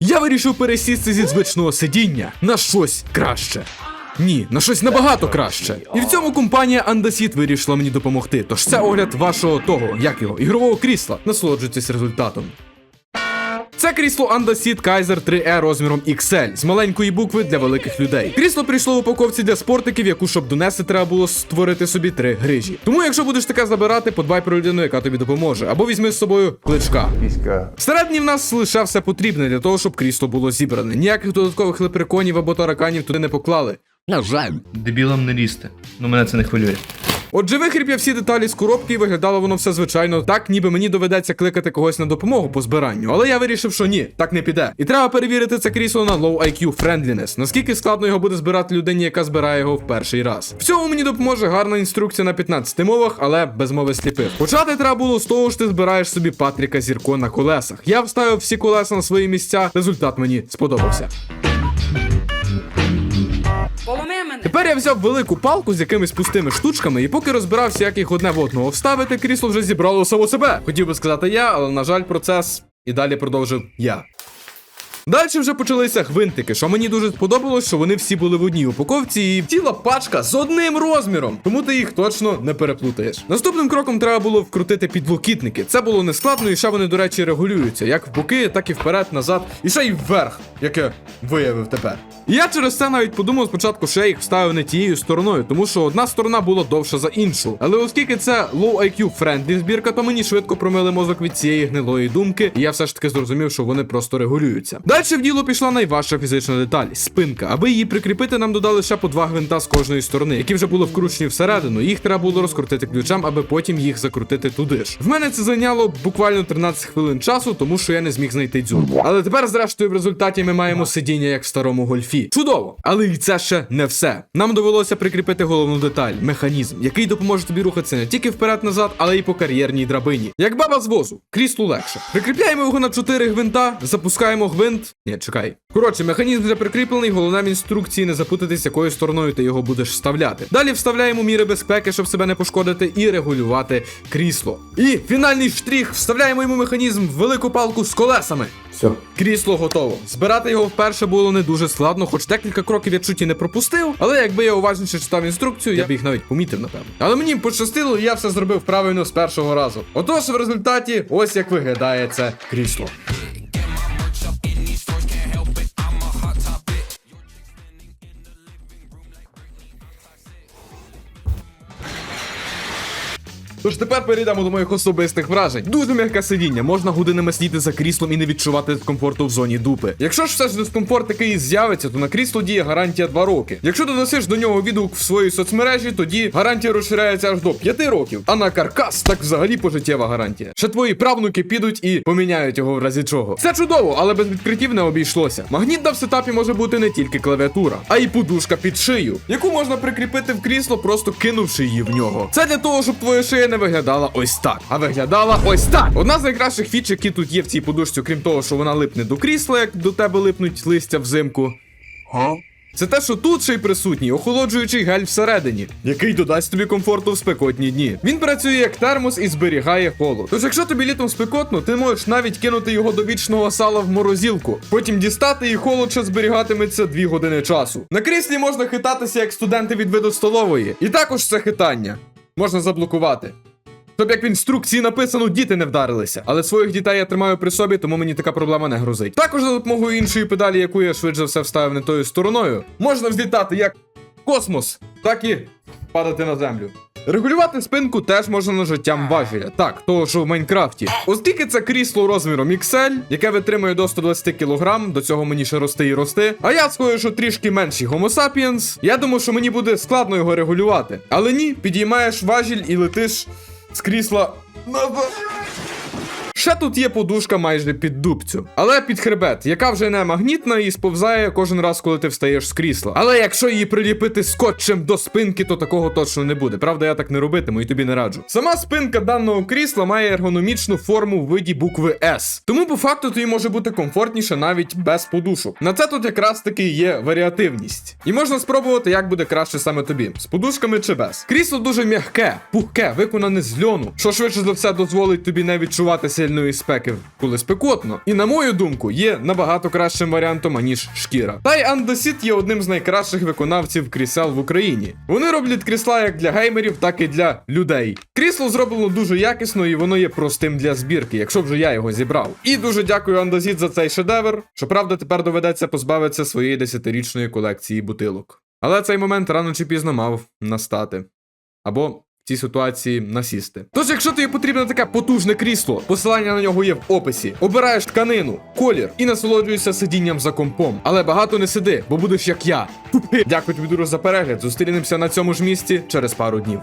Я вирішив пересісти зі звичного сидіння на щось краще. Ні, на щось набагато краще. І в цьому компанія Андасіт вирішила мені допомогти. Тож це огляд вашого того, як його, ігрового крісла. Насолоджуйтесь результатом. Це крісло Андасіт Kaiser 3E розміром XL з маленької букви для великих людей. Крісло прийшло в упаковці для спортиків, яку щоб донести, треба було створити собі три грижі. Тому, якщо будеш таке забирати, подбай про людину, яка тобі допоможе, або візьми з собою кличка. Піська. Всередині в нас лише все потрібне для того, щоб крісло було зібране. Ніяких додаткових лепреконів або тараканів туди не поклали. На жаль. Дебілам не лізти. Ну мене це не хвилює. Отже, вихріп я всі деталі з коробки і виглядало воно все звичайно так, ніби мені доведеться кликати когось на допомогу по збиранню. Але я вирішив, що ні, так не піде. І треба перевірити це крісло на low IQ friendliness, наскільки складно його буде збирати людині, яка збирає його в перший раз. В цьому мені допоможе гарна інструкція на 15 мовах, але без мови сліпих. Почати треба було з того, що ти збираєш собі Патріка Зірко на колесах. Я вставив всі колеса на свої місця. Результат мені сподобався. Тепер я взяв велику палку з якимись пустими штучками, і поки розбирався, як їх одне в одного вставити, крісло вже зібрало само себе. Хотів би сказати я, але на жаль, процес і далі продовжив я. Далі вже почалися гвинтики, що мені дуже сподобалось, що вони всі були в одній упаковці, і ціла пачка з одним розміром, тому ти їх точно не переплутаєш. Наступним кроком треба було вкрутити підлокітники. Це було нескладно, і ще вони, до речі, регулюються як в боки, так і вперед, назад, і ще й вверх, як я виявив тепер. І я через це навіть подумав спочатку, що я їх вставив не тією стороною, тому що одна сторона була довша за іншу. Але оскільки це low IQ friendly збірка, то мені швидко промили мозок від цієї гнилої думки, і я все ж таки зрозумів, що вони просто регулюються. Далі в діло пішла найважча фізична деталь спинка. Аби її прикріпити, нам додали ще по два гвинта з кожної сторони, які вже були вкручені всередину. Їх треба було розкрутити ключем, аби потім їх закрутити туди ж. В мене це зайняло буквально 13 хвилин часу, тому що я не зміг знайти дзюрку. Але тепер, зрештою, в результаті ми маємо сидіння як в старому гольфі. Чудово! Але і це ще не все. Нам довелося прикріпити головну деталь механізм, який допоможе тобі рухатися не тільки вперед-назад, але й по кар'єрній драбині. Як баба з возу, кріслу легше. Прикріпляємо його на 4 гвинта, запускаємо гвинт. Ні, чекай. Коротше, механізм вже прикріплений, головне в інструкції не запутатись, якою стороною ти його будеш вставляти. Далі вставляємо міри безпеки, щоб себе не пошкодити, і регулювати крісло. І фінальний штрих вставляємо йому механізм в велику палку з колесами. Все. Крісло готово. Збирати його вперше було не дуже складно, хоч декілька кроків я чуті не пропустив. Але якби я уважніше читав інструкцію, я б їх навіть помітив, напевно. Але мені пощастило, і я все зробив правильно з першого разу. Отож, в результаті, ось як виглядає це крісло. Тож тепер перейдемо до моїх особистих вражень. Дуже м'яке сидіння, можна годинами сидіти за кріслом і не відчувати дискомфорту в зоні дупи. Якщо ж все ж дискомфорт такий з'явиться, то на крісло діє гарантія 2 роки. Якщо додасиш до нього відгук в своїй соцмережі, тоді гарантія розширяється аж до 5 років. А на каркас так взагалі пожиттєва гарантія. Ще твої правнуки підуть і поміняють його в разі чого. Все чудово, але без відкриттів не обійшлося. Магнітна в сетапі може бути не тільки клавіатура, а й подушка під шию, яку можна прикріпити в крісло, просто кинувши її в нього. Це для того, щоб твоя шия не виглядала ось так, а виглядала ось так. Одна з найкращих фіч, які тут є в цій подушці, крім того, що вона липне до крісла, як до тебе липнуть листя взимку. Це те, що тут ще й присутній охолоджуючий гель всередині, який додасть тобі комфорту в спекотні дні. Він працює як термос і зберігає холод. Тож, якщо тобі літом спекотно, ти можеш навіть кинути його до вічного сала в морозилку, потім дістати і холод ще зберігатиметься 2 години часу. На кріслі можна хитатися як студенти від виду столової, і також це хитання можна заблокувати. Щоб як в інструкції написано, діти не вдарилися. Але своїх дітей я тримаю при собі, тому мені така проблема не грозить. Також за допомогою іншої педалі, яку я швидше все вставив не тою стороною, можна взлітати як в космос, так і падати на землю. Регулювати спинку теж можна нажиттям важеля. Так, того, що в Майнкрафті. Оскільки це крісло розміром XL, яке витримує до 120 кг, до цього мені ще рости і рости. А я схожу, що трішки менший Homo sapiens. Я думаю, що мені буде складно його регулювати. Але ні, підіймаєш важіль і летиш з крісла. Ще тут є подушка майже під дубцю, але під хребет, яка вже не магнітна і сповзає кожен раз, коли ти встаєш з крісла. Але якщо її приліпити скотчем до спинки, то такого точно не буде. Правда, я так не робитиму і тобі не раджу. Сама спинка даного крісла має ергономічну форму в виді букви S. Тому по факту тобі може бути комфортніше навіть без подушок. На це тут якраз таки є варіативність. І можна спробувати, як буде краще саме тобі, з подушками чи без. Крісло дуже м'яке, пухке, виконане з льону, що швидше за все дозволить тобі не відчуватися сильної спеки, коли спекотно. І на мою думку, є набагато кращим варіантом, аніж шкіра. Та й Андесіт є одним з найкращих виконавців крісел в Україні. Вони роблять крісла як для геймерів, так і для людей. Крісло зроблено дуже якісно і воно є простим для збірки, якщо вже я його зібрав. І дуже дякую Андазіт за цей шедевр. Щоправда, тепер доведеться позбавитися своєї десятирічної колекції бутилок. Але цей момент рано чи пізно мав настати. Або цій ситуації насісти. Тож, якщо тобі потрібно таке потужне крісло, посилання на нього є в описі. Обираєш тканину, колір і насолоджуєшся сидінням за компом. Але багато не сиди, бо будеш як я. Дякую тобі дуже за перегляд. Зустрінемося на цьому ж місці через пару днів.